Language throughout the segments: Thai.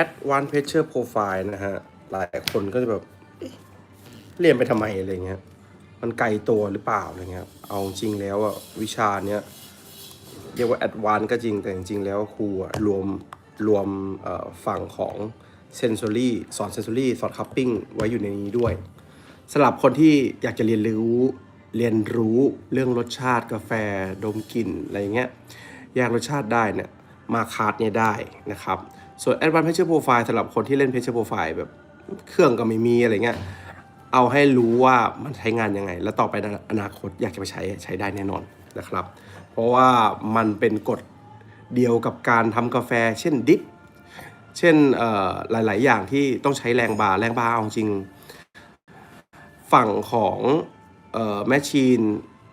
Advanced Pressure Profile นะฮะ หลายคนก็จะแบบเรียนไปทำไมอะไรเงี้ย มันไกลตัวหรือเปล่าอะไรเงี้ย เอาจริงแล้วอะวิชาเนี้ยเรียกว่า Advanced ก็จริงแต่จริงๆ แล้วครูอะรวมรวมฝั่งของ Sensory สอน Sensory สอน Cupping ไว้อยู่ในนี้ด้วยสำหรับคนที่อยากจะเรียนรู้เรียนรู้เรื่องรสชาติกาแฟดมกลิ่นอะไรเงี้ยแยกรสชาติได้เนี่ยมาคาร์ดเนี่ยได้นะครับ ส่วน Advanced Pressure Profile สำหรับคนที่เล่น Pressure Profile แบบเครื่องก็ไม่มีอะไรเงี้ย เอาให้รู้ว่ามันใช้งานยังไง แล้วต่อไปในอนาคตอยากจะไปใช้ใช้ได้แน่นอนนะครับ เพราะว่ามันเป็นกฎเดียวกับการทำกาแฟ เช่นดิฟเช่นหลาย ๆ อย่างที่ต้องใช้แรงบาร์แรงบาร์เอาจริง ฝั่งของออแมชชีน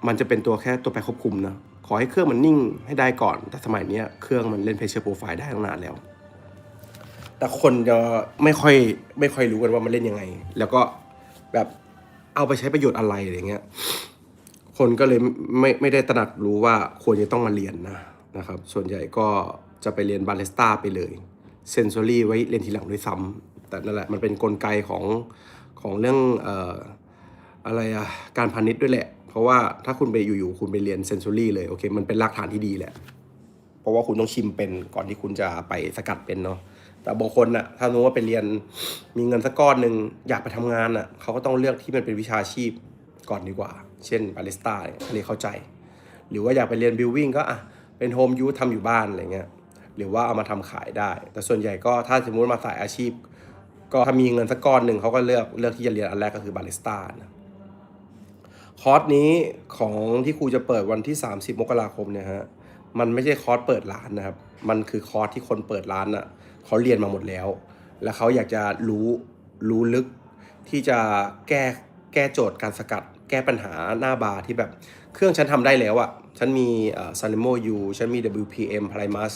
มันจะเป็นตัวแค่ตัวแปรควบคุมนะขอให้เครื่องมันนิ่งให้ได้ก่อน แต่สมัยนี้เครื่องมันเล่นเพ s เชอร์โปรไฟล์ได้ตั้งนานแล้ว แต่คนจะไม่ค่อยไม่ค่อยรู้กันว่ามันเล่นยังไง แล้วก็แบบเอาไปใช้ประโยชน์อะไรอะไรเงี้ย คนก็เลยไม่ไม่ได้ตระหนักรู้ว่าควรจะต้องมาเรียนนะนะครับ ส่วนใหญ่ก็จะไปเรียนบาริสต้าไปเลย เซนซอรี่ไว้เรียนทีหลังด้วยซ้ำแต่นั่นแหละมันเป็นนกลไกของของเรื่องเอ่ออะไรอะการพาณิชย์ด้วยแหละ เพราะว่าถ้าคุณไปอยู่ๆคุณไปเรียนเซนซอรี่เลยโอเค มันเป็นรากฐานที่ดีแหละ เพราะว่าคุณต้องชิมเป็นก่อนที่คุณจะไปสกัดเป็นเนาะ แต่บางคนน่ะถ้ารู้ว่าไปเรียนมีเงินสักก้อนหนึ่งอยากไปทำงานน่ะเขาก็ต้องเลือกที่มันเป็นวิชาชีพก่อนดีกว่า เช่นบาริสต้าเนี่ยอันนี้เข้าใจ หรือว่าอยากไปเรียนบิลวิ่งก็อะเป็นโฮมยูทำอยู่บ้านอะไรเงี้ยหรือว่าเอามาทำขายได้ แต่ส่วนใหญ่ก็ถ้าสมมติมาสายอาชีพ ก็ถ้ามีเงินสักก้อนหนึ่งเขาก็เลือกเลือกที่จะเรียนอันแรกก็คือบาริสต้านะคอร์สนี้ของที่ครูจะเปิดวันที่ 30 มกราคมเนี่ยฮะมันไม่ใช่คอร์สเปิดร้านนะครับ มันคือคอร์สที่คนเปิดร้านอะ เขาเรียนมาหมดแล้ว แล้วเขาอยากจะรู้รู้ลึกที่จะแก้แก้โจทย์การสกัด แก้ปัญหาหน้าบาร์ที่แบบเครื่องฉันทำได้แล้วอะ่ะ ฉันมีเอ่อ Sanemo U ฉันมี WPM Primus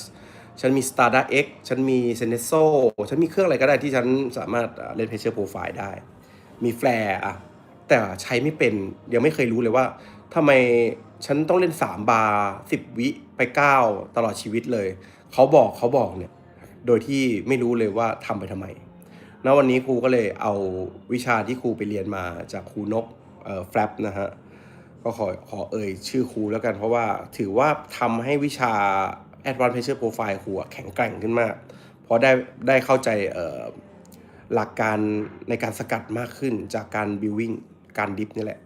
ฉันมี Stardust X ฉันมี Seneso ฉันมีเครื่องอะไรก็ได้ที่ฉันสามารถเอ่อเล่น Pressure Profile ได้ มีแฟร์อะแต่ใช้ไม่เป็นยังไม่เคยรู้เลยว่าทำไมฉันต้องเล่น 3 บาร์ 10 วิไป 9 ตลอดชีวิตเลย เขาบอกเขาบอกเนี่ย โดยที่ไม่รู้เลยว่าทำไปทำไมณวันนี้ครูก็เลยเอาวิชาที่ครูไปเรียนมาจากครูนกเอ่อแฟลปนะฮะก็ขอขอเอ่ยชื่อครูแล้วกันเพราะว่าถือว่าทำให้วิชา Advanced Pressure Profile ครูแข็งแกร่งขึ้นมาก เพราะได้ได้เข้าใจหลักการในการสกัดมากขึ้นจากการบิววิ่งการดิฟนี่แหละ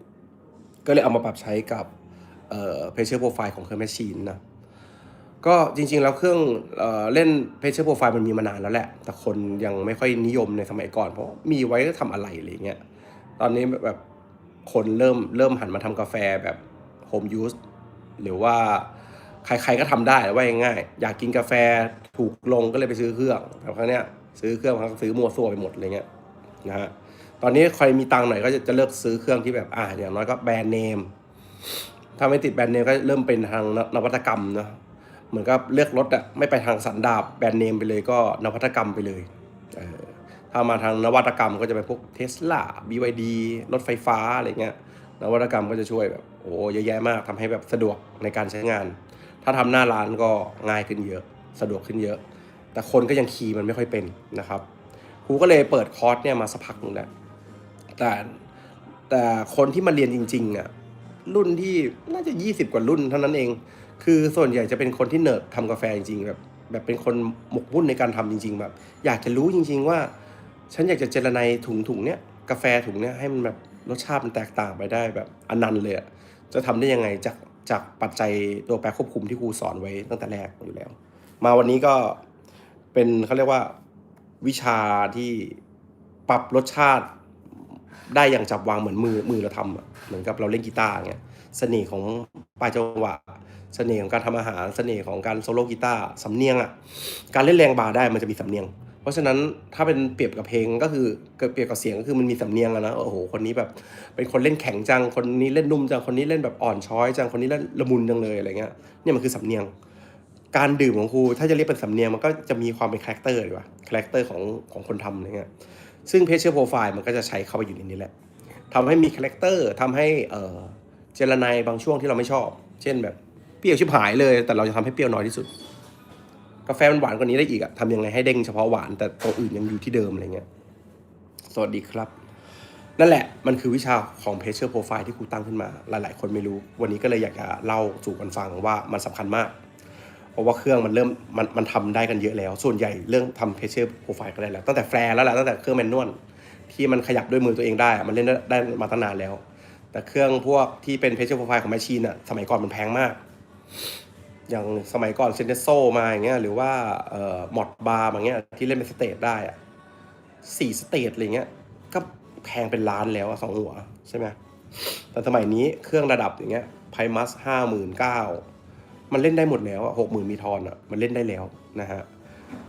ก็เลยเอามาปรับใช้กับเอ่อ Pressure Profile ของเครื่องแมชชีนนะ ก็จริงๆ แล้วเครื่องเอเล่น Pressure Profile มันมีมานานแล้วแหละ แต่คนยังไม่ค่อยนิยมในสมัยก่อน เพราะมีไว้ก็ทำอะไรอะไรเงี้ย ตอนนี้แบบคนเริ่มเริ่มหันมาทำกาแฟแบบ Home Use หรือว่าใครๆก็ทำได้ว่าง่ายๆอยากกินกาแฟถูกลงก็เลยไปซื้อเครื่องแต่ครั้งเนี้ยซื้อเครื่องครั้งซื้อมัวซั่วไปหมดอะไรเงี้ยนะฮะตอนนี้ใครมีตังค์หน่อยก็จะจะเลิกซื้อเครื่องที่แบบอ่าอย่างน้อยก็แบรนด์เนมถ้าไม่ติดแบรนด์เนมก็เริ่มเป็นทางนวัตกรรมเนอะ เหมือนกับเลือกรถอะไม่ไปทางสันดาบแบรนด์เนมไปเลยก็นวัตกรรมไปเลยเออถ้ามาทางนวัตกรรมก็จะเป็นพวกเทสลา BYD รถไฟฟ้าอะไรเงี้ยนวัตกรรมก็จะช่วยแบบโอ้เยอะแยะมากทำให้แบบสะดวกในการใช้งาน ถ้าทำหน้าร้านก็ง่ายขึ้นเยอะ สะดวกขึ้นเยอะ แต่คนก็ยังคีย์มันไม่ค่อยเป็นนะครับครูก็เลยเปิดคอร์สเนี่ยมาสักพักหนึงแล้วแต่แต่คนที่มาเรียนจริงๆอะรุ่นที่น่าจะ 20 กว่ารุ่นเท่านั้นเอง คือส่วนใหญ่จะเป็นคนที่เนิร์ดทำกาแฟจริงๆแบบแบบเป็นคนหมกมุ่นในการทำจริง ๆ แบบ อยากจะรู้จริง ๆ ว่า ฉันอยากจะเจรไนถุงถุงเนี้ยกาแฟถุงเนี้ยให้มันแบบรสชาติมันแตกต่างไปได้แบบอนันต์เลยอะจะทำได้ยังไงจากจากปัจจัยตัวแปรควบคุมที่ครูสอนไว้ตั้งแต่แรกอยู่แล้ว มาวันนี้ก็เป็นเขาเรียกว่าวิชาที่ปรับรสชาติได้อย่างจับวางเหมือนมือมือเราทำเหมือนกับเราเล่นกีตาร์เงี้ย เสน่ห์ของปลายจังหวะ เสน่ห์ของการทำอาหาร เสน่ห์ของการโซโล่กีตาร์สำเนียงอะ การเล่นแรงบาร์ได้มันจะมีสำเนียง เพราะฉะนั้นถ้าเป็นเปรียบกับเพลงก็คือเปรียบกับเสียงก็คือมันมีสำเนียงอะนะ โอ้โห คนนี้แบบเป็นคนเล่นแข็งจัง คนนี้เล่นนุ่มจัง คนนี้เล่นแบบอ่อนช้อยจัง คนนี้เล่นละมุนจังเลยอะไรเงี้ย เนี่ยมันคือสำเนียง การดื่มของครูถ้าจะเรียกเป็นสำเนียงมันก็จะมีความเป็นคาแรคเตอร์ดีกว่าคาแรคเตอร์ของของคนทำอะไรเงี้ย ซึ่งเพจเชอร์โปรไฟล์มันก็จะใช้เข้าไปอยู่ในนี้แหละทำให้มีคาแรคเตอร์ทำให้เออ เจรนายบางช่วงที่เราไม่ชอบ เช่นแบบเปรี้ยวชิบหายเลย แต่เราจะทำให้เปรี้ยวน้อยที่สุด กาแฟมันหวานกว่านี้ได้อีกอะทำยังไงให้เด้งเฉพาะหวานแต่ตัวอื่นยังอยู่ที่เดิมอะไรเงี้ยสวัสดีครับ นั่นแหละมันคือวิชาของ pressure profile ที่ครูตั้งขึ้นมา หลาย ๆ คนไม่รู้ วันนี้ก็เลยอยากจะเล่าสู่กันฟังว่ามันสำคัญมากเพราะว่าเครื่องมันเริ่มมันมันทำได้กันเยอะแล้ว ส่วนใหญ่เรื่องทำ pressure profile ก็ได้แล้ว ตั้งแต่แฟร์แล้วแหละตั้งแต่เครื่องแมนนวลที่มันขยับด้วยมือตัวเองได้ มันเล่นได้มาตั้งนานแล้ว แต่เครื่องพวกที่เป็น pressure profile ของแมชชีนอะสมัยก่อนมันแพงมาก อย่างสมัยก่อนเซนเนโซมาอย่างเงี้ยหรือว่าเอ่อมอดบาร์อย่างเงี้ยที่เล่นเป็นสเตจได้อะสี่สเตจอะไรเงี้ยก็แพงเป็นล้านแล้วสองหัวใช่ไหมแต่สมัยนี้เครื่องระดับอย่างเงี้ยไพมัสห้าหมื่นเก้ามันเล่นได้หมดแล้วหกหมื่นมีทอนอะมันเล่นได้แล้วนะฮะ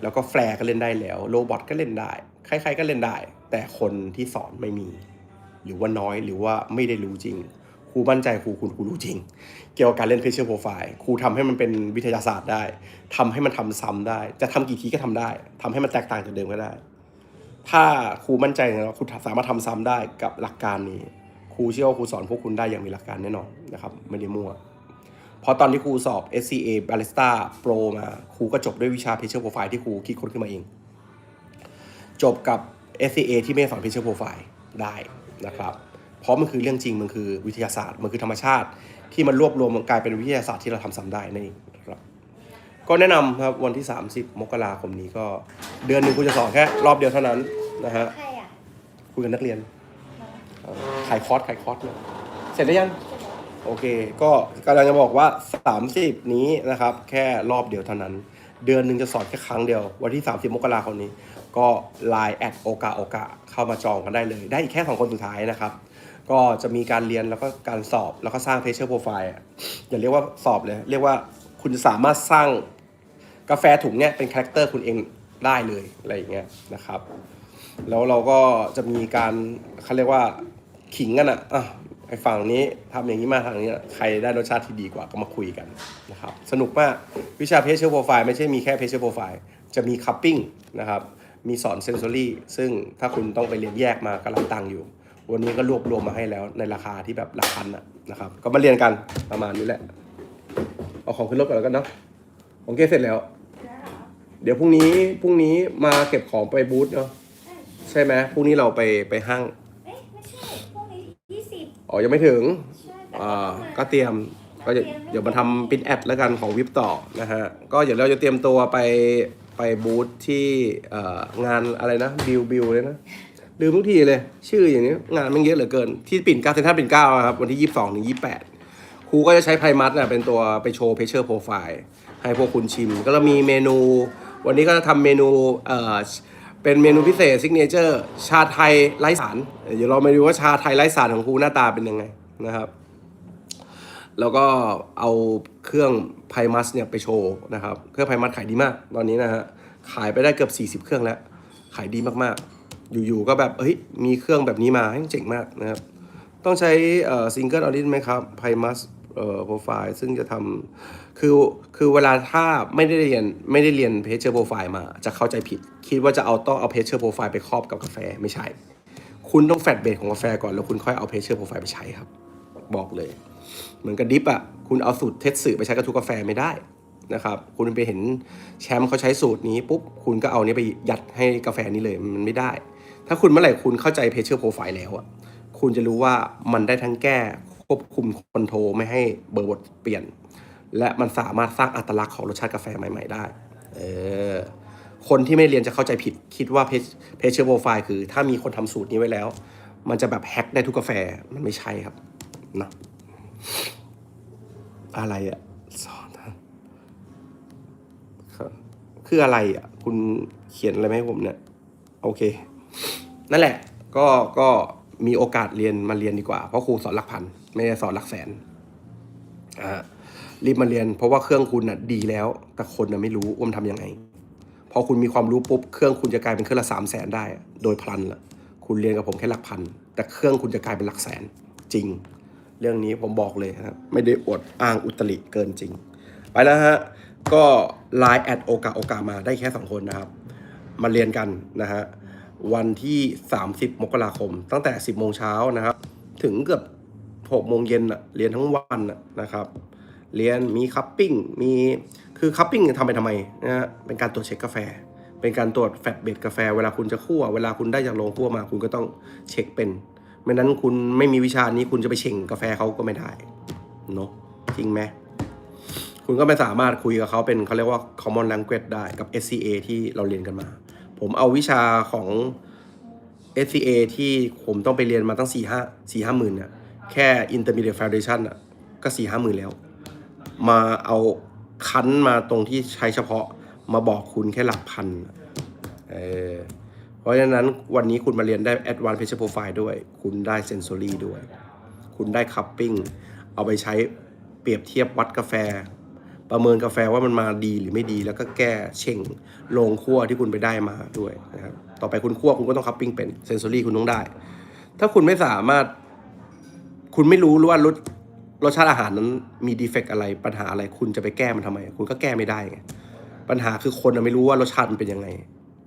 แล้วก็แฟร์ก็เล่นได้แล้ว โรบอทก็เล่นได้ ใครๆก็เล่นได้ แต่คนที่สอนไม่มี หรือว่าน้อยหรือว่าไม่ได้รู้จริงครูมั่นใจครูคุณครูรู้จริง เกี่ยวกับการเล่น pressure profile ครูทำให้มันเป็นวิทยาศาสตร์ได้ทำให้มันทำซ้ำได้ จะทำกี่ทีก็ทำได้ทำให้มันแตกต่างจากเดิมก็ได้ ถ้าครูมั่นใจนะครูสามารถทำซ้ำได้กับหลักการนี้ครูเชื่อว่าครูสอนพวกคุณได้อย่างมีหลักการแน่นอนนะครับไม่ได้มั่วเพราะตอนที่ครูสอบ SCA Barista Pro มาครูก็จบด้วยวิชา pressure profile ที่ครูคิดค้นขึ้นมาเอง จบกับ SCA ที่ไม่สอน pressure profile ได้ นะครับ เพราะมันคือเรื่องจริงมันคือวิทยาศาสตร์มันคือธรรมชาติ ที่มันรวบรวมมันกลายเป็นวิทยาศาสตร์ที่เราทำซ้ำได้นั่นเองนะครับ ก็แนะนำครับวันที่ 30 มกราคมนี้ก็ เดือนหนึ่งคุณจะสอนแค่รอบเดียวเท่านั้นนะฮะใครอะคุยกับนักเรียนเอ่อขายคอร์สขายคอร์สเลยเสร็จแล้วยังโอเค ก็กำลังจะบอกว่า 30 นี้นะครับ แค่รอบเดียวเท่านั้น เดือนหนึ่งจะสอนแค่ครั้งเดียว วันที่ 30 มกราคมนี้ ก็ Line แอดโอกาโอกาเข้ามาจองกันได้เลย ได้อีกแค่ 2 คนสุดท้ายนะครับ ก็จะมีการเรียนแล้วก็การสอบแล้วก็สร้าง pressure profile อย่าเรียกว่าสอบเลย เรียกว่าคุณสามารถสร้างกาแฟถุงเนี้ยเป็นคาแรคเตอร์คุณเองได้เลยอะไรอย่างเงี้ยนะครับ แล้วเราก็จะมีการเขาเรียกว่าขิงกันอะอะไอฝั่งนี้ทำอย่างนี้มาทางนี้ใครได้รสชาติที่ดีกว่าก็มาคุยกันนะครับ สนุกมากวิชาเพชเชอร์โปรไฟล์ไม่ใช่มีแค่เพชเชอร์โปรไฟล์จะมีคัพปิ้งนะครับ มีสอนเซนซอรี่ซึ่งถ้าคุณต้องไปเรียนแยกมากำลังตังค์อยู่ วันนี้ก็รวบรวมมาให้แล้วในราคาที่แบบหลักพันอะนะครับ ก็มาเรียนกันประมาณนี้แหละ เอาของขึ้นรถก่อนแล้วกันเนาะของเกสเสร็จแล้วแล้วเหรอเดี๋ยวพรุ่งนี้พรุ่งนี้มาเก็บของไปบูธเนาะใช่ใช่ไหมพรุ่งนี้เราไปไปห้างเอ๊ะไม่ใช่พวกนี้ยี่สิบอ๋อยังไม่ถึงใช่แต่อ่าก็ก็เตรียมก็จะเดี๋ยวมาทำปินแอดแล้วกันของวิปต่อนะฮะก็เดี๋ยวเราจะเตรียมตัวไป ไปบูธที่งานอะไรนะบิวบิวเลยนะลืมทุกทีเลย ชื่ออย่างนี้งานมันเยอะเหลือเกิน ที่ปิ่นเก้าเซ็นทรัลปิ่นเก้าครับ วันที่22ถึง28ครูก็จะใช้ไพมัสเนี่ยเป็นตัวไปโชว์เพเชอร์โปรไฟล์ให้พวกคุณชิม ก็จะมีเมนู วันนี้ก็จะทำเมนูเอ่อเป็นเมนูพิเศษซิกเนเจอร์ ชาไทยไร้สาร เดี๋ยวเรามาดูว่าชาไทยไร้สารของครูหน้าตาเป็นยังไงนะครับ แล้วก็เอา เครื่องไพมัสเนี่ยไปโชว์นะครับ เครื่องไพมัสขายดีมาก ตอนนี้นะฮะ ขายไปได้เกือบ 40 เครื่องแล้ว ขายดีมากๆ อยู่ๆ ก็แบบเฮ้ย มีเครื่องแบบนี้มาเจ๋งมากนะครับ ต้องใช้ซิงเกิลออรินไหมครับไพมัสโปรไฟล์ซึ่งจะทำคือคือเวลาถ้าไม่ได้เรียนไม่ได้เรียนเพจเชอร์โปรไฟล์มา จะเข้าใจผิด คิดว่าจะเอาต้องเอาเพจเชอร์โปรไฟล์ไปครอบกับกาแฟไม่ใช่ คุณต้องแฟตเบสของกาแฟก่อนแล้วคุณค่อยเอาเพจเชอร์โปรไฟล์ไปใช้ครับ บอกเลย เหมือนกับดิฟอะคุณเอาสูตรเทสสื่อไปใช้กับทุกกาแฟไม่ได้นะครับคุณไปเห็นแชมป์เขาใช้สูตรนี้ปุ๊บคุณก็เอานี้ไปยัดให้กาแฟนี้เลยมันไม่ได้ ถ้าคุณเมื่อไหร่คุณเข้าใจเพเชอร์โปรไฟล์แล้วอะคุณจะรู้ว่ามันได้ทั้งแก้ควบคุมคอนโทรลไม่ให้เบอร์บทเปลี่ยน และมันสามารถสร้างอัตลักษณ์ของรสชาติกาแฟใหม่ ๆ ได้ เออคนที่ไม่เรียนจะเข้าใจผิดคิดว่าเพเชอร์โปรไฟล์คือ ถ้ามีคนทำสูตรนี้ไว้แล้ว มันจะแบบแฮ็กได้ทุกกาแฟมันไม่ใช่ครับเนาะ อะไรอะสอนครับคืออะไรอะคุณเขียนอะไรมาให้ผมเนี่ยโอเค นั่นแหละ ก็ก็มีโอกาสเรียนมาเรียนดีกว่า เพราะครูสอนหลักพันไม่ได้สอนหลักแสนอ่ารีบมาเรียน เพราะว่าเครื่องคุณน่ะดีแล้ว แต่คนน่ะไม่รู้ว่ามันทำยังไงพอคุณมีความรู้ปุ๊บเครื่องคุณจะกลายเป็นเครื่องละสามแสนได้ โดยพลันละคุณเรียนกับผมแค่หลักพัน แต่เครื่องคุณจะกลายเป็นหลักแสนจริง เรื่องนี้ผมบอกเลยครับไม่ได้อดอ้างอุตริเกินจริง ไปแล้วฮะ ก็ไลน์แอดโอกาโอกามาได้แค่ 2 คนนะครับ มาเรียนกันนะฮะ วันที่ 30 มกราคม ตั้งแต่ 10 โมงเช้านะครับ ถึงเกือบ 6 โมงเย็นอะเรียนทั้งวันอะนะครับ เรียนมีคัพปิ้งมีคือคัพปิ้งทำไปทำไมนะฮะเป็นการตรวจเช็คกาแฟเป็นการตรวจแฟตเบดกาแฟ เวลาคุณจะคั่ว เวลาคุณได้จากโรงคั่วมา คุณก็ต้องเช็คเป็น ไม่นั้นคุณไม่มีวิชานี้คุณจะไปเช่งกาแฟเขาก็ไม่ได้เนอะจริงไหมคุณก็ไม่สามารถคุยกับเขาเป็นเขาเรียกว่า common language ได้กับ SCA ที่เราเรียนกันมา ผมเอาวิชาของ SCA ที่ผมต้องไปเรียนมาตั้งสี่ห้าสี่ห้าหมื่นเนี่ยแค่ intermediate foundation อะก็สี่ห้าหมื่นแล้ว มาเอาคั้นมาตรงที่ใช้เฉพาะมาบอกคุณแค่หลักพันเออ ราะฉะนั้นวันนี้คุณมาเรียนได้ advanced pressure profile ด้วย คุณได้ sensory ด้วย คุณได้ cupping เอาไปใช้เปรียบเทียบวัดกาแฟ ประเมินกาแฟว่ามันมาดีหรือไม่ดี แล้วก็แก้เช่งลงคั่วที่คุณไปได้มาด้วยนะครับ ต่อไปคุณคั่วคุณก็ต้องคัพปิ้งเป็นเซนซอรี่คุณต้องได้ ถ้าคุณไม่สามารถ คุณไม่รู้ว่ารสรสชาติอาหารนั้นมีดีเฟกอะไรปัญหาอะไรคุณจะไปแก้มันทำไม คุณก็แก้ไม่ได้ไงปัญหาคือคนไม่รู้ว่ารสชาติมันเป็นยังไง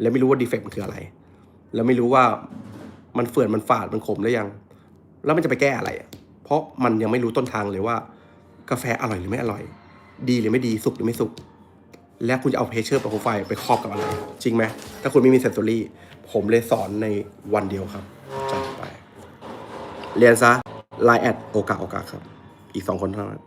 และไม่รู้ว่าดีเฟกมันคืออะไร แล้วไม่รู้ว่ามันเฟื่อนมันฝาดมันขมหรือยัง แล้วมันจะไปแก้อะไร เพราะมันยังไม่รู้ต้นทางเลยว่า กาแฟอร่อยหรือไม่อร่อย ดีหรือไม่ดีสุกหรือไม่สุกและคุณจะเอาเพเชอร์โปรไฟล์ไปครอบกับอะไร จริงไหม ถ้าคุณไม่มีเซนซอรี่ ผมเลยสอนในวันเดียวครับจัดไป เรียนซะไลน์แอดโอกาโอกาครับ อีกสองคนเท่านั้น